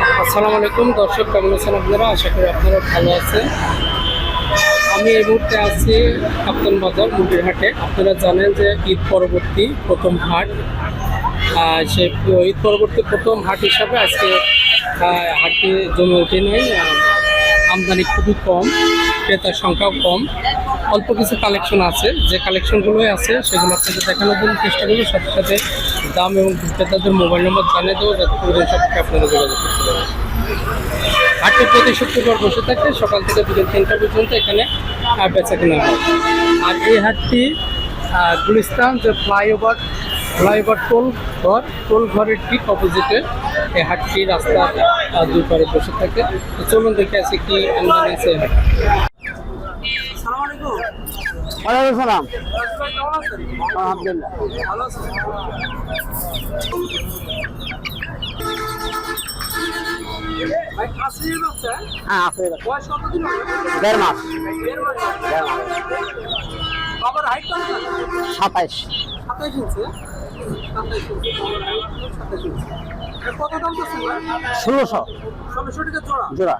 আসসালামু আলাইকুম। দর্শক, কেমন আছেন আপনারা? আশা করি আপনারা ভালো আছেন। আমি এই মুহূর্তে আছি কাপ্তান বাজার মুরগির হাটে আপনারা জানেন যে ঈদ পরবর্তী প্রথম হাট। সে ঈদ পরবর্তী প্রথম হাট হিসাবে আজকে হাটটি জমে ওঠে নাই আমদানি খুবই কম, ক্রেতার সংখ্যাও কম। অল্প কিছু কালেকশন আছে। যে কালেকশনগুলোই আছে, সেগুলো আপনাদের দেখানোর জন্য চেষ্টা করব। সাথে সাথে দাম এবং ক্রেতাদের মোবাইল নম্বর জানিয়ে দেবো যাতে করে সম্পর্কে আপনারা যোগাযোগ করতে পারেন। হাটে প্রতি শুক্রবার বসে থাকে সকাল থেকে বিকেল তিনটা পর্যন্ত এখানে বেচা কেনা হয়। আর এই হাটটি গুলিস্তান যে ফ্লাইওভার ফ্লাইওভার টোল ঘর টোল ঘরের ঠিক অপোজিটে এই হাটটি রাস্তার আহ, দুই পারে বসে থাকে। চলুন দেখে আছে কি আমদানি আছে। ওয়ালাইকুম সালাম। আলহামদুলিল্লাহ। হ্যাঁ আছে দেড় মাস। দেড় মাস সাতাইশ। ষোলোশো। ষোলোশো টাকা জোড়া। জোড়া।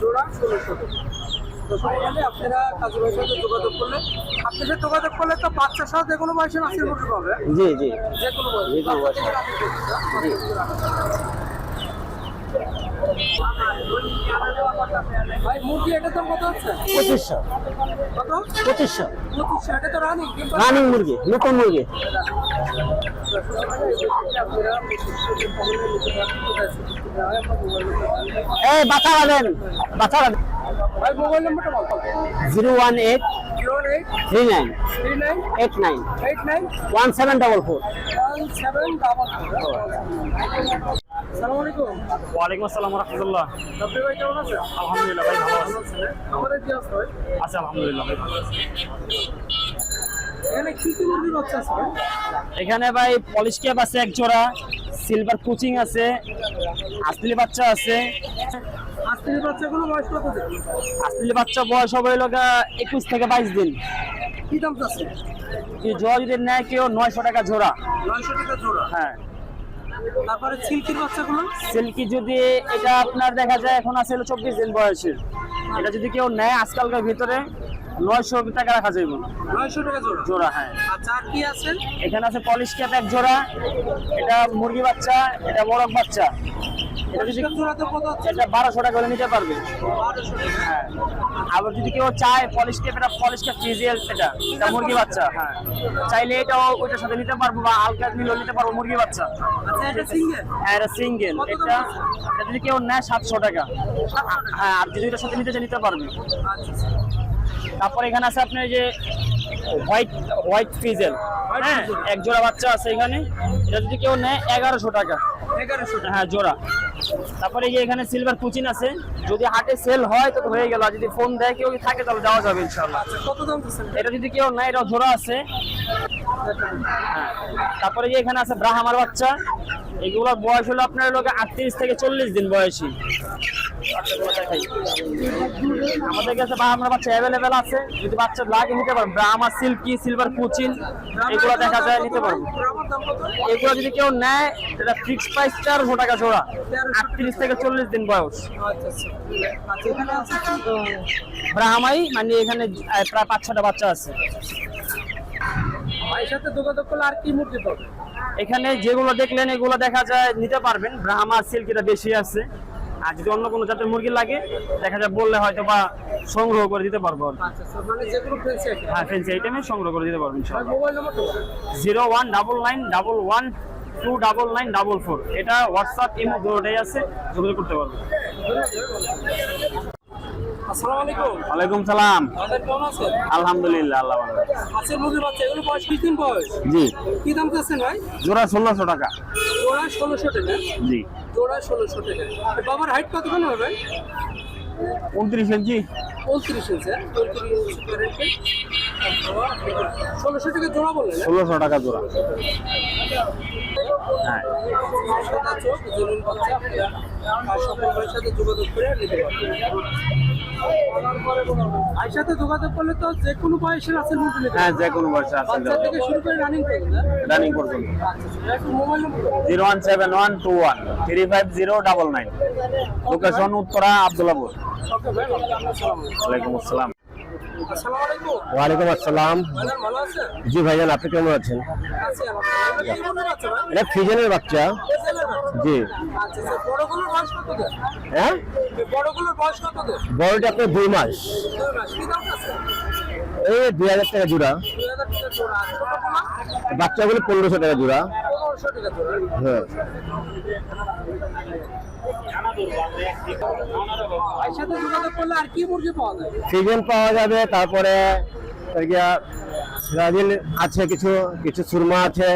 জোড়া ষোলোশো টাকা। আপনারা কাজী ভাইয়ের সাথে যোগাযোগ করলে আপনার সাথে যোগাযোগ করলে তো বাচ্চা সহ যে কোনো বয়সে মাছের মুরগি পাবে। জি জি। যে কোনো বয়সে। যে কোনো বয়সে। ভাই মুরগি এটা দাম কত হচ্ছে? পঁচিশশো। কত? পঁচিশশো। পঁচিশশো। এটা তো রানিং রানিং মুরগি নতুন মুরগি। এই বাচ্চা পাবেন বাচ্চা পাবেন ভাই মোবাইল নাম্বারটা বল zero one eight zero eight three nine nine eight nine eight nine one seven double four ওয়ালাইকুম আসসালাম রহমতুল্লাহ। ভাই কেমন আছেন? আলহামদুলিল্লাহ ভাই ভালো ভালো আছেন আমাদের কি আছে ভাই? আছি আলহামদুলিল্লাহ ভাই ভালো এখানে কি কি মুরগির বাচ্চা আছে ভাই? এখানে ভাই পলিশ ক্যাপ আছে এক জোড়া। সিলভার কোচিং আছে। আসলি বাচ্চা আছে। আজকের বাচ্চাগুলো বয়স কত দিন? আসলি বাচ্চা বয়স হবে লগা একুশ থেকে বাইশ দিন। কি দাম কি জোড়া যদি নেয় কেউ নয়শো টাকা জোড়া। নয়শো টাকা জোড়া। হ্যাঁ। তারপরে সিল্কির বাচ্চাগুলো? সিল্কি যদি এটা আপনার দেখা যায় এখন আছে চব্বিশ দিন বয়সের। এটা যদি কেউ নেয় আজকালকার ভিতরে নয়শো টাকা রাখা যাবে নয়শো টাকা জোড়া? জোড়া হ্যাঁ। আচ্ছা কি আছে? এখানে আছে পলিশ ক্যাপ এক জোড়া এটা মুরগি বাচ্চা এটা বরফ বাচ্চা। এটা যদি বারোশো টাকা করে নিতে পারবে। হ্যাঁ। আবার যদি কেউ চায় পলিশ ক্যাপ এটা পলিশ ক্যাপ ফিজিয়াল এটা এটা মুরগি বাচ্চা হ্যাঁ। চাইলে এটাও ওইটার সাথে নিতে পারব বা আলকা নিলেও নিতে পারব মুরগি বাচ্চা। আচ্ছা হ্যাঁ এটা সিঙ্গেল এটা এটা যদি কেউ নেয় সাতশো টাকা। হ্যাঁ আর যদি এটার সাথে নিতে চায় নিতে পারবে। আচ্ছা। তারপর এখানে আছে আপনার যে হোয়াইট হোয়াইট ফিজেল হ্যাঁ এক জোড়া বাচ্চা আছে এখানে। এটা যদি কেউ নেয় এগারোশো টাকা। এগারোশো হ্যাঁ জোড়া। তারপরে এই এখানে সিলভার কুচিন আছে। যদি হাটে সেল হয় তো হয়ে গেল। আর যদি ফোন দেয় কেউ থাকে তাহলে যাওয়া যাবে ইনশাল্লাহ আচ্ছা এটা যদি কেউ নেয় এটা জোড়া আছে। হ্যাঁ। তারপরে যে এখানে আছে ব্রাহ্মার বাচ্চা, এগুলোর বয়স হলো আপনার লোকে আটত্রিশ থেকে চল্লিশ দিন বয়সী। আমাদের কাছে ব্রাহ্মার বাচ্চা অ্যাভেলেবেল আছে। যদি বাচ্চা লাগে নিতে পারবেন ব্রাহ্মা, সিল্কি, সিলভার কুচিন, এগুলো দেখা যায় নিতে কত এগুলো যদি কেউ নেয় এটা ফিক্স প্রাইস তেরোশো টাকা জোড়া। আটত্রিশ থেকে চল্লিশ দিন বয়স? ব্রাহ্মাই মানে এখানে প্রায় পাঁচ ছটা বাচ্চা আছে। ভাইয়ের সাথে যোগাযোগ করলে আর কি মুরগি পাবে? এখানে যেগুলো দেখলেন এগুলো দেখা যায় নিতে পারবেন। ব্রাহ্মা সিল্কিটা বেশি আছে। আর যদি অন্য কোনো জাতের মুরগি লাগে দেখা যায় বললে হয়তো বা সংগ্রহ করে দিতে পারব। আচ্ছা মানে। হ্যাঁ ফেন্সি আইটেমে সংগ্রহ করে দিতে পারবেন zero one double nine double one two double nine double four. এটা হোয়াটসঅ্যাপ ইমো দুটোটাই আছে যোগাযোগ করতে পারবেন। আসসালামু আলাইকুম। ওয়ালাইকুম সালাম। কেমন আছেন? আলহামদুলিল্লাহ আল্লাহ ভালো বাচ্চা এগুলো বয়স কি দিন বয়স? জি। কি দাম চাচ্ছেন ভাই? জোড়া ষোলোশো টাকা। জোড়া ষোলোশো টাকা? জি। জোড়া ষোলোশো টাকা। বাবার হাইট কতক্ষণ হবে উনত্রিশ ইঞ্চি। উনত্রিশ ইঞ্চি হ্যাঁ? ইঞ্চি ষোলোশো টাকা জোড়া বললেন হ্যাঁ? ষোলোশো টাকা জোড়া। হ্যাঁ। সাথে যোগাযোগ করে নিতে পারবেন। যোগাযোগ করলে তো যে কোনো বয়সের আছে নিতে হ্যাঁ যে কোনো বয়সে আছে বাচ্চা থেকে শুরু করে রানিং করবেন রানিং পর্যন্ত। আচ্ছা একটু mobile number zero one seven one two one three five zero double nine. Location Uttara Abdullahpur. Okay ওয়ালাইকুম আসসালাম। ওয়ালাইকুম আসসালাম। জি ভাইজান আপনি কেমন আছেন? এটা ফ্রিজেনের বাচ্চা। জি। আচ্ছা হ্যাঁ? বড়গুলোর বয়স কত বড়টা আপনার দুই মাস। এই দুই হাজার টাকা জোড়া। বাচ্চাগুলো পনেরোশো টাকা জোড়া। হ্যাঁ। মুরগি পাওয়া যাবে তারপরে আছে কিছু কিছু সুরমা আছে।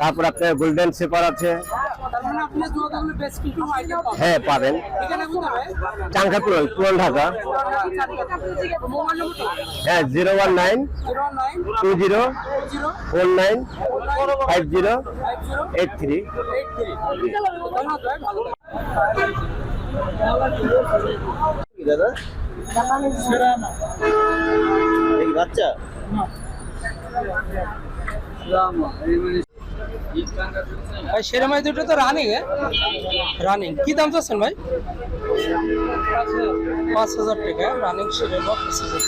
তারপর আপনার গোল্ডেন সেপার আছে। হ্যাঁ পাবেন। কোথায় পুরন পুরন ঢাকা। হ্যাঁ zero one nine two zero four nine five zero eight three. থাকবেন। বাচ্চা? ভাই, সেরমাই দুটো তো রানিং রানিং কি দাম চাচ্ছেন ভাই? পাঁচ হাজার টাকা রানিং সেরে পাঁচ হাজার